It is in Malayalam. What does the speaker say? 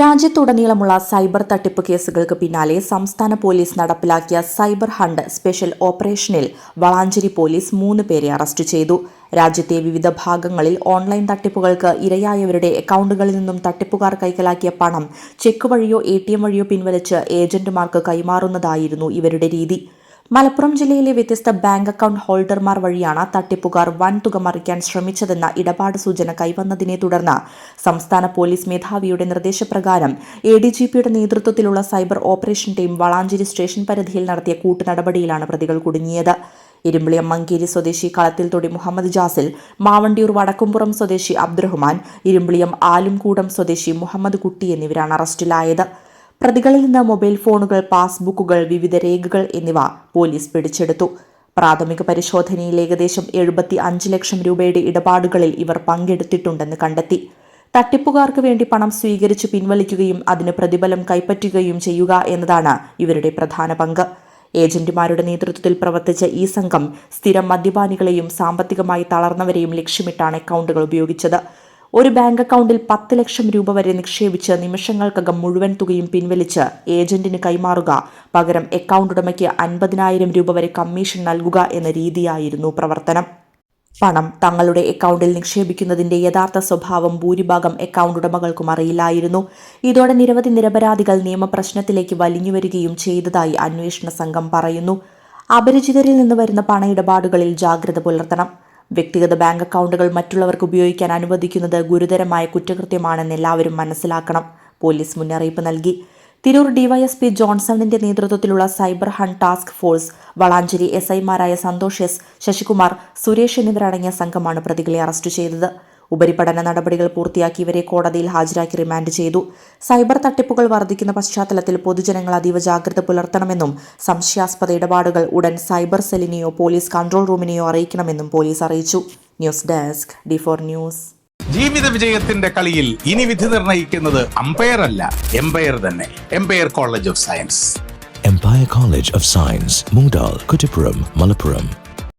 രാജ്യത്തുടനീളമുള്ള സൈബർ തട്ടിപ്പ് കേസുകൾക്ക് പിന്നാലെ സംസ്ഥാന പോലീസ് നടപ്പിലാക്കിയ സൈബർ ഹണ്ട് സ്പെഷ്യൽ ഓപ്പറേഷനിൽ വളാഞ്ചേരി പോലീസ് മൂന്ന് പേരെ അറസ്റ്റ് ചെയ്തു. രാജ്യത്തെ വിവിധ ഭാഗങ്ങളിൽ ഓൺലൈൻ തട്ടിപ്പുകൾക്ക് ഇരയായവരുടെ അക്കൗണ്ടുകളിൽ നിന്നും തട്ടിപ്പുകാർ കൈക്കലാക്കിയ പണം ചെക്ക് വഴിയോ എ വഴിയോ പിൻവലിച്ച് ഏജന്റുമാർക്ക് കൈമാറുന്നതായിരുന്നു ഇവരുടെ രീതി. മലപ്പുറം ജില്ലയിലെ വ്യത്യസ്ത ബാങ്ക് അക്കൗണ്ട് ഹോൾഡർമാർ വഴിയാണ് തട്ടിപ്പുകാർ വൻതുക മറിക്കാൻ ശ്രമിച്ചതെന്ന ഇടപാട് സൂചന കൈവന്നതിനെ തുടർന്ന് സംസ്ഥാന പോലീസ് മേധാവിയുടെ നിർദ്ദേശപ്രകാരം എ ഡി ജി പിയുടെ നേതൃത്വത്തിലുള്ള cyber operation team Valanchery station പരിധിയിൽ നടത്തിയ കൂട്ടുനടപടിയിലാണ് പ്രതികൾ കുടുങ്ങിയത്. ഇരുമ്പിളിയം മങ്കേരി സ്വദേശി കളത്തിൽ തൊടി മുഹമ്മദ് ജാസിൽ മാവണ്ടിയൂർ വടക്കുംപുറം സ്വദേശി അബ്ദുറഹ്മാൻ ഇരുമ്പിളിയം ആലുംകൂടം സ്വദേശി മുഹമ്മദ് കുട്ടി എന്നിവരാണ് അറസ്റ്റിലായത്. പ്രതികളിൽ നിന്ന് മൊബൈൽ ഫോണുകൾ പാസ്ബുക്കുകൾ വിവിധ രേഖകൾ എന്നിവ പോലീസ് പിടിച്ചെടുത്തു. പ്രാഥമിക പരിശോധനയിൽ ഏകദേശം എഴുപത്തി അഞ്ച് ലക്ഷം രൂപയുടെ ഇടപാടുകളിൽ ഇവർ പങ്കെടുത്തിട്ടുണ്ടെന്ന് കണ്ടെത്തി. തട്ടിപ്പുകാർക്ക് വേണ്ടി പണം സ്വീകരിച്ച് പിൻവലിക്കുകയും അതിന് പ്രതിഫലം കൈപ്പറ്റുകയും ചെയ്യുക എന്നതാണ് ഇവരുടെ പ്രധാന പങ്ക്. ഏജന്റുമാരുടെ നേതൃത്വത്തിൽ പ്രവർത്തിച്ച ഈ സംഘം സ്ഥിരം മദ്യപാനികളെയും സാമ്പത്തികമായി തളർന്നവരെയും ലക്ഷ്യമിട്ടാണ് അക്കൗണ്ടുകൾ ഉപയോഗിച്ചത്. ഒരു ബാങ്ക് അക്കൗണ്ടിൽ പത്ത് ലക്ഷം രൂപ വരെ നിക്ഷേപിച്ച് നിമിഷങ്ങൾക്കകം മുഴുവൻ തുകയും പിൻവലിച്ച് ഏജന്റിന് കൈമാറുക. പകരം അക്കൗണ്ട് ഉടമയ്ക്ക് അൻപതിനായിരം രൂപ വരെ കമ്മീഷൻ നൽകുക എന്ന രീതിയായിരുന്നു പ്രവർത്തനം. പണം തങ്ങളുടെ അക്കൗണ്ടിൽ നിക്ഷേപിക്കുന്നതിന്റെ യഥാർത്ഥ സ്വഭാവം ഭൂരിഭാഗം അക്കൗണ്ട് ഉടമകൾക്കും അറിയില്ലായിരുന്നു. ഇതോടെ നിരവധി നിരപരാധികൾ നിയമപ്രശ്നത്തിലേക്ക് വലിഞ്ഞുവരികയും ചെയ്തതായി അന്വേഷണ സംഘം പറയുന്നു. അപരിചിതരിൽ നിന്ന് വരുന്ന പണയിടപാടുകളിൽ ജാഗ്രത പുലർത്തണം. വ്യക്തിഗത ബാങ്ക് അക്കൗണ്ടുകൾ മറ്റുള്ളവർക്ക് ഉപയോഗിക്കാൻ അനുവദിക്കുന്നത് ഗുരുതരമായ കുറ്റകൃത്യമാണെന്ന് എല്ലാവരും മനസ്സിലാക്കണം പോലീസ് മുന്നറിയിപ്പ് നൽകി. തിരൂർ ഡിവൈഎസ്പി ജോൺസണിന്റെ നേതൃത്വത്തിലുള്ള cyber hunt task force Valanchery S ഐമാരായ സന്തോഷ് എസ് ശശികുമാർ സുരേഷ് എന്നിവരടങ്ങിയ സംഘമാണ് പ്രതികളെ അറസ്റ്റ് ചെയ്തത്. ഉപരിപഠന നടപടികൾ പൂർത്തിയാക്കി ഇവരെ കോടതിയിൽ ഹാജരാക്കി റിമാൻഡ് ചെയ്തു. സൈബർ തട്ടിപ്പുകൾ വർദ്ധിക്കുന്ന പശ്ചാത്തലത്തിൽ പൊതുജനങ്ങൾ അതീവ ജാഗ്രത പുലർത്തണമെന്നും സംശയാസ്പദ ഇടപാടുകൾ ഉടൻ സൈബർ സെല്ലിനെയോ പോലീസ് കൺട്രോൾ റൂമിനെയോ അറിയിക്കണമെന്നും പോലീസ് അറിയിച്ചു. News desk D four news. ജീവിത വിജയത്തിന്റെ കളിയിൽ ഇനി വിധി നിർണയിക്കുന്നത് അമ്പയർ അല്ല എംപയർ തന്നെ. Empire college of science. Empire college of science Mungdal, Kuttippuram Malappuram.